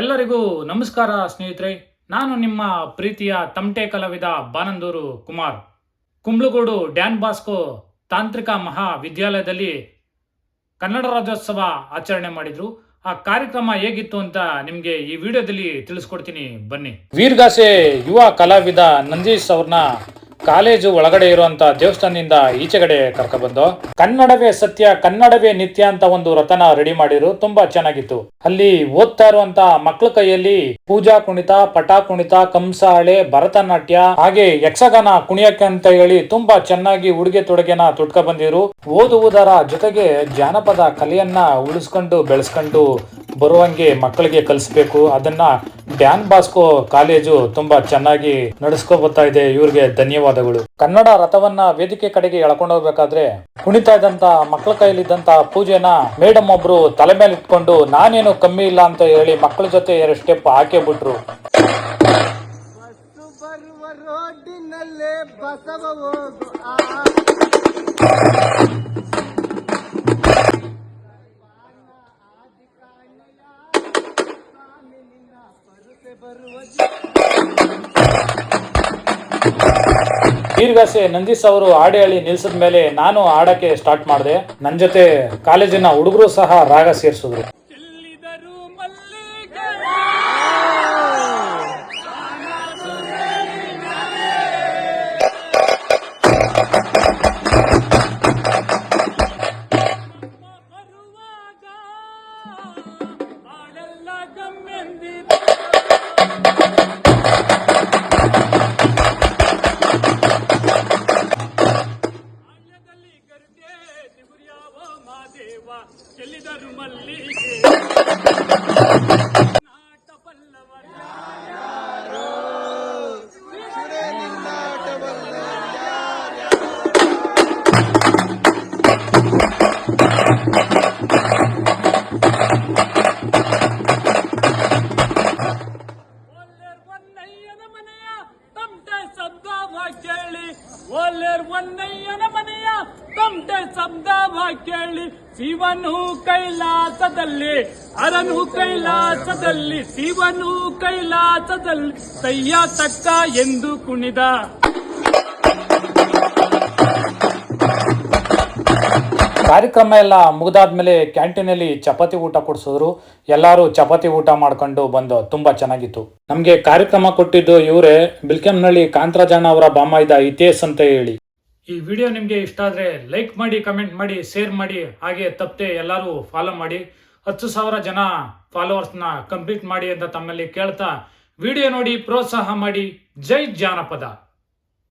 ಎಲ್ಲರಿಗೂ ನಮಸ್ಕಾರ ಸ್ನೇಹಿತರೆ. ನಾನು ನಿಮ್ಮ ಪ್ರೀತಿಯ ತಮಟೆ ಕಲಾವಿದ ಬಾನಂದೂರು ಕುಮಾರ್. ಕುಂಬ್ಳಗೂಡು ಡ್ಯಾನ್ ಬಾಸ್ಕೋ ತಾಂತ್ರಿಕ ಮಹಾವಿದ್ಯಾಲಯದಲ್ಲಿ ಕನ್ನಡ ರಾಜ್ಯೋತ್ಸವ ಆಚರಣೆ ಮಾಡಿದ್ರು. ಆ ಕಾರ್ಯಕ್ರಮ ಹೇಗಿತ್ತು ಅಂತ ನಿಮಗೆ ಈ ವಿಡಿಯೋದಲ್ಲಿ ತಿಳಿಸ್ಕೊಡ್ತೀನಿ. ಬನ್ನಿ. ವೀರ್ಗಾಸೆ ಯುವ ಕಲಾವಿದ ನಂದೀಶ್ ಅವ್ರನ್ನ ಕಾಲೇಜು ಒಳಗಡೆ ಇರುವಂತ ದೇವಸ್ಥಾನದಿಂದ ಈಚೆಗಡೆ ಕರ್ಕೊಬಂದು, ಕನ್ನಡವೇ ಸತ್ಯ, ಕನ್ನಡವೇ ನಿತ್ಯ ಅಂತ ಒಂದು ರಥನ ರೆಡಿ ಮಾಡಿರು ತುಂಬಾ ಚೆನ್ನಾಗಿತ್ತು. ಅಲ್ಲಿ ಓದ್ತಾ ಇರುವಂತ ಮಕ್ಕಳ ಕೈಯಲ್ಲಿ ಪೂಜಾ ಕುಣಿತ, ಪಟಾ ಕುಣಿತ, ಕಂಸಾಳೆ, ಭರತನಾಟ್ಯ, ಹಾಗೆ ಯಕ್ಷಗಾನ ಕುಣಿಯಕ್ಕೆ ಅಂತ ಹೇಳಿ ತುಂಬಾ ಚೆನ್ನಾಗಿ ಉಡುಗೆ ತೊಡುಗೆನ ತುಟ್ಕ ಬಂದಿರು ಓದುವುದರ ಜೊತೆಗೆ ಜಾನಪದ ಕಲೆಯನ್ನ ಉಳಿಸ್ಕೊಂಡು ಬೆಳೆಸ್ಕೊಂಡು ಬರುವಂಗೆ ಮಕ್ಕಳಿಗೆ ಕಲಿಸ್ಬೇಕು. ಅದನ್ನ ಡ್ಯಾನ್ ಬಾಸ್ಕೋ ಕಾಲೇಜು ತುಂಬಾ ಚೆನ್ನಾಗಿ ನಡೆಸ್ಕೊ ಬರ್ತಾ ಇದೆ. ಇವ್ರಿಗೆ ಧನ್ಯವಾದಗಳು. ಕನ್ನಡ ರಥವನ್ನ ವೇದಿಕೆ ಕಡೆಗೆ ಎಳ್ಕೊಂಡು ಹೋಗ್ಬೇಕಾದ್ರೆ ಕುಣಿತಾ ಇದ್ದಂತ ಮಕ್ಕಳ ಕೈಲಿದ್ದಂತ ಪೂಜೆನ ಮೇಡಮ್ ಒಬ್ರು ತಲೆ ಮೇಲೆ ಇಟ್ಕೊಂಡು ನಾನೇನು ಕಮ್ಮಿ ಇಲ್ಲ ಅಂತ ಹೇಳಿ ಮಕ್ಕಳ ಜೊತೆ ಎರಡು ಸ್ಟೆಪ್ ಹಾಕೇ ಬಿಟ್ರು. ಬಸವ ಈರ್ಗಾಸೆ ನಂದೀಶ್ ಅವರು ಹಾಡಿ ಹೇಳಿ ನಿಲ್ಸಿದ ಮೇಲೆ ನಾನು ಹಾಡಕ್ಕೆ ಸ್ಟಾರ್ಟ್ ಮಾಡಿದೆ. ನನ್ನ ಜೊತೆ ಕಾಲೇಜಿನ ಹುಡುಗರು ಸಹ ರಾಗ ಸೇರಿಸಿದ್ರು. చెల్లిదరు మల్లి ಕೇಳಿ, ಒಲ್ಲೆರ್ ಒನ್ನಯ್ಯನ ಮನೆಯ ತಮಟೆ ಶಬ್ದವ ಕೇಳಿ ಶಿವನು ಕೈಲಾಸದಲ್ಲಿ, ಅರನು ಕೈಲಾಸದಲ್ಲಿ, ಶಿವನು ಕೈಲಾಸದಲ್ಲಿ ಸಯ್ಯ ತಕ್ಕ ಎಂದು ಕುಣಿದ. ಕಾರ್ಯಕ್ರಮ ಎಲ್ಲ ಮುಗಿದಾದ್ಮೇಲೆ ಕ್ಯಾಂಟೀನಲ್ಲಿ ಚಪಾತಿ ಊಟ ಕೊಡಿಸಿದ್ರು. ಎಲ್ಲರೂ ಚಪಾತಿ ಊಟ ಮಾಡ್ಕೊಂಡು ಬಂದು ತುಂಬಾ ಚೆನ್ನಾಗಿತ್ತು. ನಮ್ಗೆ ಕಾರ್ಯಕ್ರಮ ಕೊಟ್ಟಿದ್ದು ಇವರೇ. ಬಿಲ್ಕೆಂನಳ್ಳಿ ಕಾಂತರಾಜಣ್ಣ ಅವರ ಬಾಮ ಇದ್ದ ಇತಿಹಾಸ್ ಅಂತ ಹೇಳಿ. ಈ ವಿಡಿಯೋ ನಿಮ್ಗೆ ಇಷ್ಟ ಆದ್ರೆ ಲೈಕ್ ಮಾಡಿ, ಕಮೆಂಟ್ ಮಾಡಿ, ಶೇರ್ ಮಾಡಿ, ಹಾಗೆ ತಪ್ಪದೆ ಎಲ್ಲರೂ ಫಾಲೋ ಮಾಡಿ. ಹತ್ತು ಸಾವಿರ ಜನ ಫಾಲೋವರ್ಸ್ನ ಕಂಪ್ಲೀಟ್ ಮಾಡಿ ಅಂತ ತಮ್ಮಲ್ಲಿ ಕೇಳ್ತಾ ವಿಡಿಯೋ ನೋಡಿ ಪ್ರೋತ್ಸಾಹ ಮಾಡಿ. ಜೈ ಜಾನಪದ.